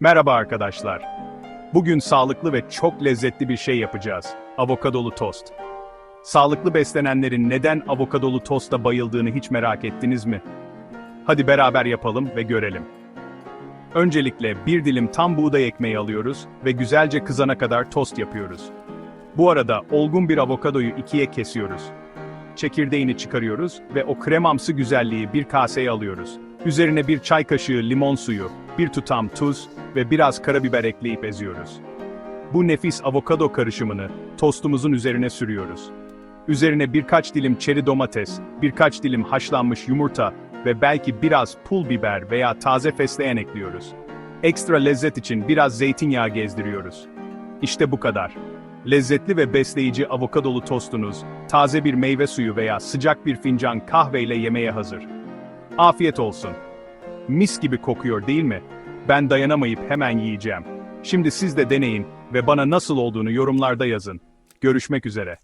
Merhaba arkadaşlar. Bugün sağlıklı ve çok lezzetli bir şey yapacağız. Avokadolu tost. Sağlıklı beslenenlerin neden avokadolu tosta bayıldığını hiç merak ettiniz mi? Hadi beraber yapalım ve görelim. Öncelikle bir dilim tam buğday ekmeği alıyoruz ve güzelce kızana kadar tost yapıyoruz. Bu arada olgun bir avokadoyu ikiye kesiyoruz. Çekirdeğini çıkarıyoruz ve o kremamsı güzelliği bir kaseye alıyoruz. Üzerine bir çay kaşığı limon suyu, bir tutam tuz ve biraz karabiber ekleyip eziyoruz. Bu nefis avokado karışımını tostumuzun üzerine sürüyoruz. Üzerine birkaç dilim çeri domates, birkaç dilim haşlanmış yumurta ve belki biraz pul biber veya taze fesleğen ekliyoruz. Ekstra lezzet için biraz zeytinyağı gezdiriyoruz. İşte bu kadar. Lezzetli ve besleyici avokadolu tostunuz, taze bir meyve suyu veya sıcak bir fincan kahveyle yemeye hazır. Afiyet olsun. Mis gibi kokuyor değil mi? Ben dayanamayıp hemen yiyeceğim. Şimdi siz de deneyin ve bana nasıl olduğunu yorumlarda yazın. Görüşmek üzere.